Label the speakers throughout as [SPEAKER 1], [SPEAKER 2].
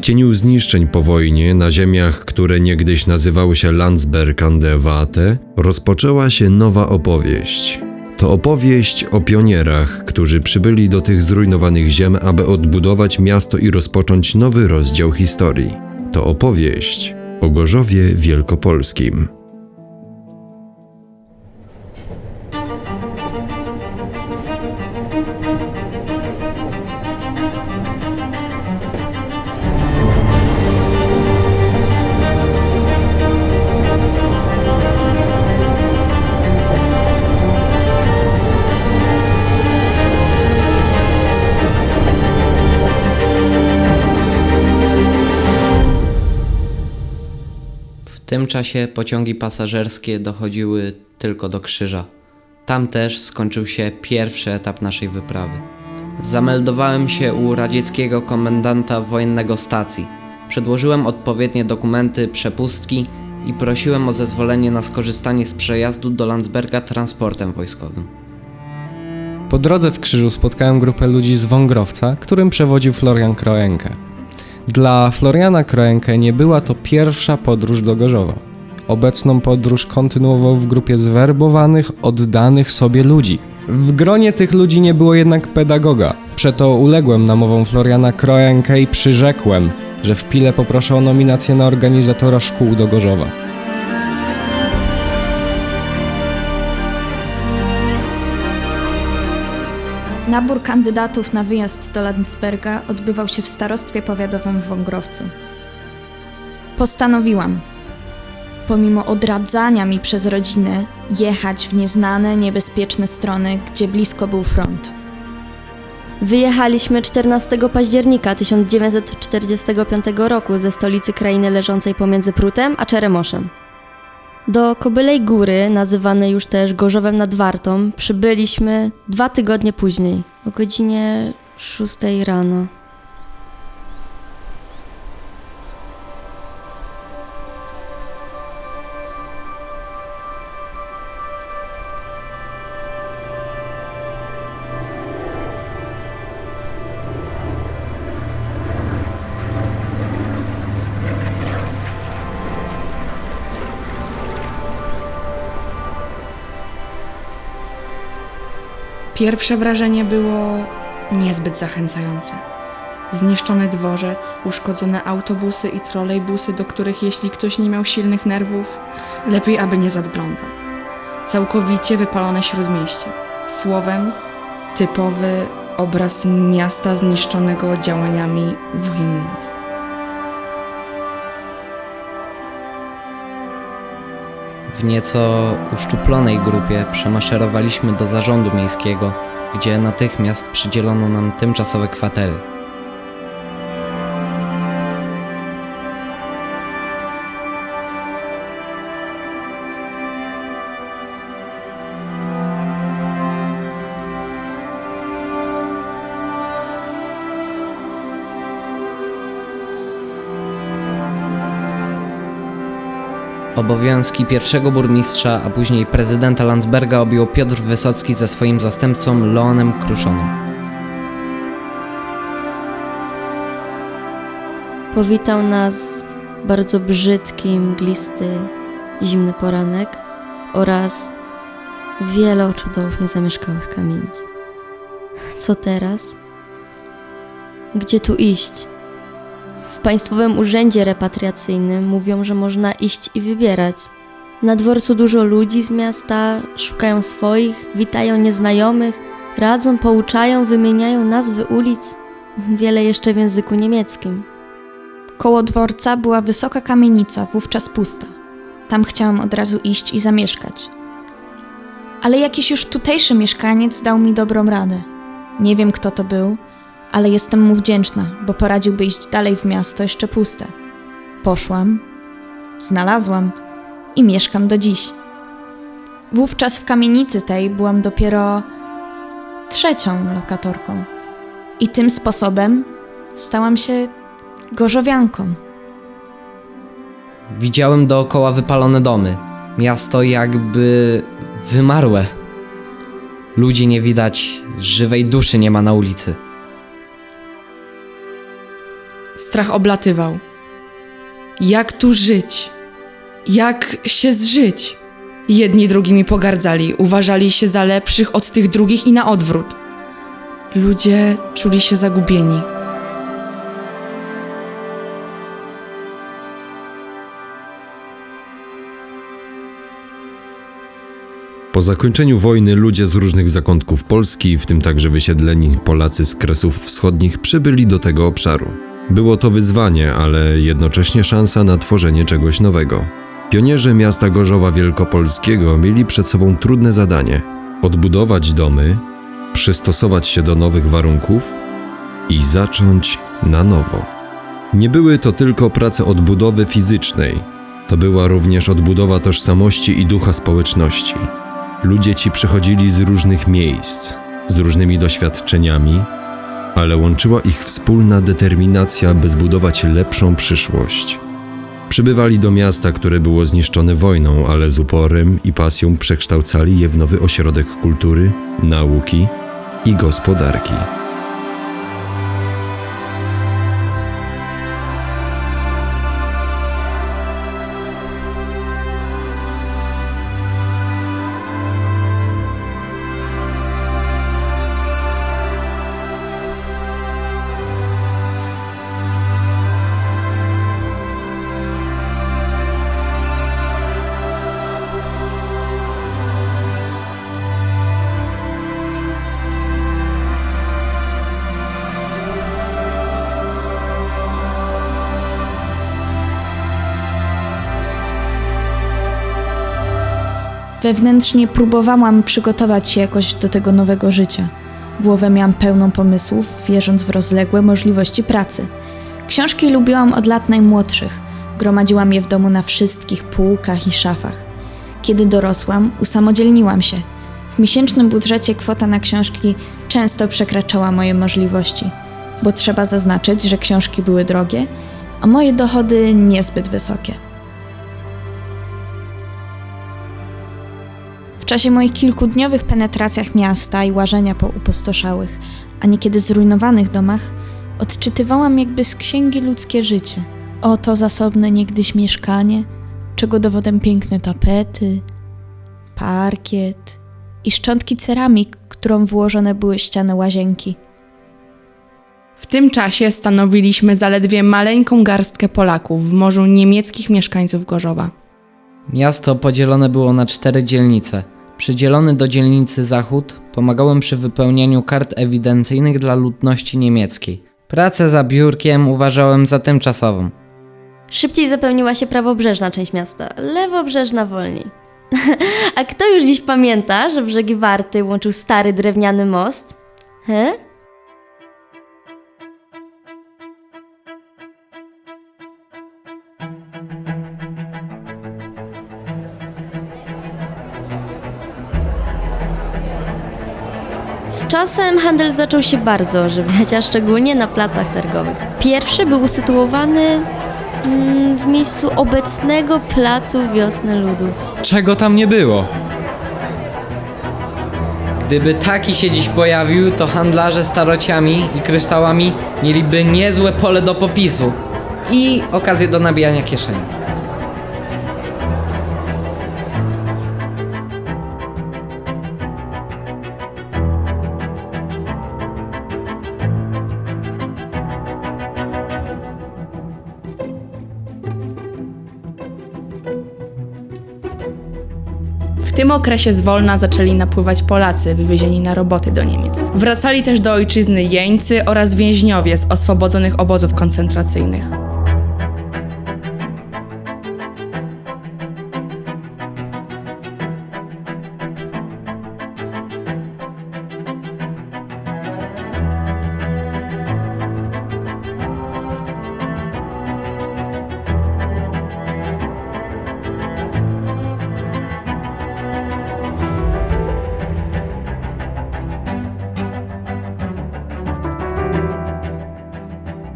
[SPEAKER 1] cieniu zniszczeń po wojnie na ziemiach, które niegdyś nazywały się Landsberg an der Warthe, rozpoczęła się nowa opowieść. To opowieść o pionierach, którzy przybyli do tych zrujnowanych ziem, aby odbudować miasto i rozpocząć nowy rozdział historii. To opowieść o Gorzowie Wielkopolskim.
[SPEAKER 2] Tym czasie pociągi pasażerskie dochodziły tylko do Krzyża. Tam też skończył się pierwszy etap naszej wyprawy. Zameldowałem się u radzieckiego komendanta wojennego stacji. Przedłożyłem odpowiednie dokumenty, przepustki i prosiłem o zezwolenie na skorzystanie z przejazdu do Landsberga transportem wojskowym.
[SPEAKER 3] Po drodze w krzyżu spotkałem grupę ludzi z Wągrowca, którym przewodził Florian Kroenke. Dla Floriana Kroenke nie była to pierwsza podróż do Gorzowa. Obecną podróż kontynuował w grupie zwerbowanych, oddanych sobie ludzi. W gronie tych ludzi nie było jednak pedagoga. Przeto uległem namowom Floriana Kroenke i przyrzekłem, że w Pile poproszę o nominację na organizatora szkół do Gorzowa.
[SPEAKER 4] Nabór kandydatów na wyjazd do Landsberga odbywał się w starostwie powiatowym w Wągrowcu. Postanowiłam, pomimo odradzania mi przez rodzinę, jechać w nieznane, niebezpieczne strony, gdzie blisko był front.
[SPEAKER 5] Wyjechaliśmy 14 października 1945 roku ze stolicy krainy leżącej pomiędzy Prutem a Czeremoszem. Do Kobylej Góry, nazywanej już też Gorzowem nad Wartą, przybyliśmy dwa tygodnie później, o godzinie 6 rano.
[SPEAKER 6] Pierwsze wrażenie było niezbyt zachęcające. Zniszczony dworzec, uszkodzone autobusy i trolejbusy, do których jeśli ktoś nie miał silnych nerwów, lepiej aby nie zaglądał. Całkowicie wypalone śródmieście. Słowem, typowy obraz miasta zniszczonego działaniami wojennymi.
[SPEAKER 2] W nieco uszczuplonej grupie przemaszerowaliśmy do zarządu miejskiego, gdzie natychmiast przydzielono nam tymczasowe kwatery. Obowiązki pierwszego burmistrza, a później prezydenta Landsberga objął Piotr Wysocki ze swoim zastępcą Leonem Kruszonem.
[SPEAKER 5] Powitał nas bardzo brzydki, mglisty, zimny poranek oraz wiele oczodołów niezamieszkałych kamienic. Co teraz? Gdzie tu iść? W Państwowym Urzędzie Repatriacyjnym mówią, że można iść i wybierać. Na dworcu dużo ludzi z miasta, szukają swoich, witają nieznajomych, radzą, pouczają, wymieniają nazwy ulic. Wiele jeszcze w języku niemieckim.
[SPEAKER 4] Koło dworca była wysoka kamienica, wówczas pusta. Tam chciałam od razu iść i zamieszkać. Ale jakiś już tutejszy mieszkaniec dał mi dobrą radę. Nie wiem, kto to był, ale jestem mu wdzięczna, bo poradziłby iść dalej w miasto jeszcze puste. Poszłam, znalazłam i mieszkam do dziś. Wówczas w kamienicy tej byłam dopiero trzecią lokatorką. I tym sposobem stałam się gorzowianką.
[SPEAKER 2] Widziałem dookoła wypalone domy. Miasto jakby wymarłe. Ludzi nie widać, żywej duszy nie ma na ulicy.
[SPEAKER 6] Strach oblatywał. Jak tu żyć? Jak się zżyć? Jedni drugimi pogardzali, uważali się za lepszych od tych drugich i na odwrót. Ludzie czuli się zagubieni.
[SPEAKER 1] Po zakończeniu wojny ludzie z różnych zakątków Polski, w tym także wysiedleni Polacy z Kresów Wschodnich, przybyli do tego obszaru. Było to wyzwanie, ale jednocześnie szansa na tworzenie czegoś nowego. Pionierzy miasta Gorzowa Wielkopolskiego mieli przed sobą trudne zadanie: odbudować domy, przystosować się do nowych warunków i zacząć na nowo. Nie były to tylko prace odbudowy fizycznej, to była również odbudowa tożsamości i ducha społeczności. Ludzie ci przychodzili z różnych miejsc, z różnymi doświadczeniami, ale łączyła ich wspólna determinacja, by zbudować lepszą przyszłość. Przybywali do miasta, które było zniszczone wojną, ale z uporem i pasją przekształcali je w nowy ośrodek kultury, nauki i gospodarki.
[SPEAKER 4] Wewnętrznie próbowałam przygotować się jakoś do tego nowego życia. Głowę miałam pełną pomysłów, wierząc w rozległe możliwości pracy. Książki lubiłam od lat najmłodszych. Gromadziłam je w domu na wszystkich półkach i szafach. Kiedy dorosłam, usamodzielniłam się. W miesięcznym budżecie kwota na książki często przekraczała moje możliwości, bo trzeba zaznaczyć, że książki były drogie, a moje dochody niezbyt wysokie. Czasie moich kilkudniowych penetracjach miasta i łażenia po upostoszałych, a niekiedy zrujnowanych domach, odczytywałam jakby z księgi ludzkie życie. Oto zasobne niegdyś mieszkanie, czego dowodem piękne tapety, parkiet i szczątki ceramik, którą włożone były ściany łazienki.
[SPEAKER 6] W tym czasie stanowiliśmy zaledwie maleńką garstkę Polaków w morzu niemieckich mieszkańców Gorzowa.
[SPEAKER 2] Miasto podzielone było na cztery dzielnice. Przydzielony do dzielnicy Zachód pomagałem przy wypełnianiu kart ewidencyjnych dla ludności niemieckiej. Pracę za biurkiem uważałem za tymczasową.
[SPEAKER 5] Szybciej zapełniła się prawobrzeżna część miasta, lewobrzeżna wolniej. A kto już dziś pamięta, że brzegi Warty łączył stary drewniany most? He? Czasem handel zaczął się bardzo ożywiać, a szczególnie na placach targowych. Pierwszy był usytuowany mm, w miejscu obecnego placu Wiosny Ludów.
[SPEAKER 3] Czego tam nie było?
[SPEAKER 2] Gdyby taki się dziś pojawił, to handlarze starociami i kryształami mieliby niezłe pole do popisu i okazję do nabijania kieszeni.
[SPEAKER 6] Tym okresie z Wolna zaczęli napływać Polacy wywiezieni na roboty do Niemiec. Wracali też do ojczyzny jeńcy oraz więźniowie z oswobodzonych obozów koncentracyjnych.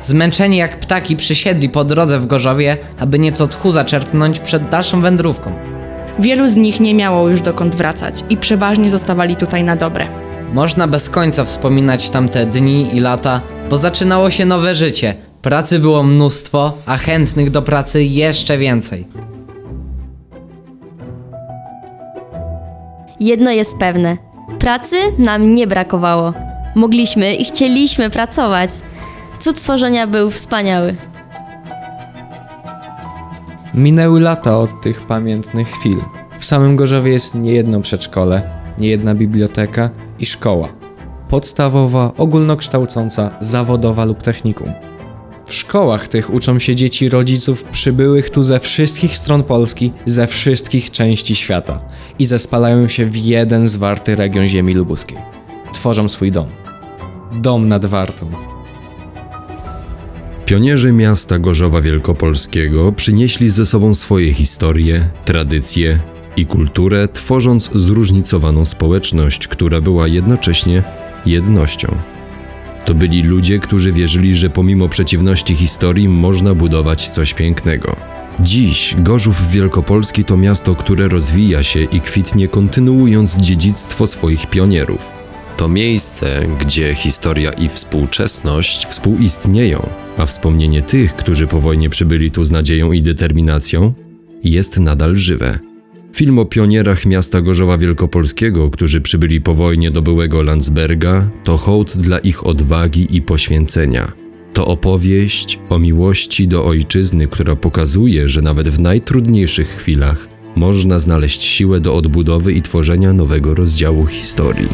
[SPEAKER 2] Zmęczeni jak ptaki przysiedli po drodze w Gorzowie, aby nieco tchu zaczerpnąć przed dalszą wędrówką.
[SPEAKER 6] Wielu z nich nie miało już dokąd wracać i przeważnie zostawali tutaj na dobre.
[SPEAKER 2] Można bez końca wspominać tamte dni i lata, bo zaczynało się nowe życie, Pracy było mnóstwo, a chętnych do pracy jeszcze więcej.
[SPEAKER 5] Jedno jest pewne: pracy nam nie brakowało. Mogliśmy i chcieliśmy pracować. Cud tworzenia był wspaniały.
[SPEAKER 3] Minęły lata od tych pamiętnych chwil. W samym Gorzowie jest niejedno przedszkole, niejedna biblioteka i szkoła. Podstawowa, ogólnokształcąca, zawodowa lub technikum. W szkołach tych uczą się dzieci rodziców przybyłych tu ze wszystkich stron Polski, ze wszystkich części świata i zespalają się w jeden zwarty region ziemi lubuskiej. Tworzą swój dom. Dom nad Wartą.
[SPEAKER 1] Pionierzy miasta Gorzowa Wielkopolskiego przynieśli ze sobą swoje historie, tradycje i kulturę, tworząc zróżnicowaną społeczność, która była jednocześnie jednością. To byli ludzie, którzy wierzyli, że pomimo przeciwności historii można budować coś pięknego. Dziś Gorzów Wielkopolski to miasto, które rozwija się i kwitnie, kontynuując dziedzictwo swoich pionierów. To miejsce, gdzie historia i współczesność współistnieją, a wspomnienie tych, którzy po wojnie przybyli tu z nadzieją i determinacją, jest nadal żywe. Film o pionierach miasta Gorzowa Wielkopolskiego, którzy przybyli po wojnie do byłego Landsberga, to hołd dla ich odwagi i poświęcenia. To opowieść o miłości do ojczyzny, która pokazuje, że nawet w najtrudniejszych chwilach można znaleźć siłę do odbudowy i tworzenia nowego rozdziału historii.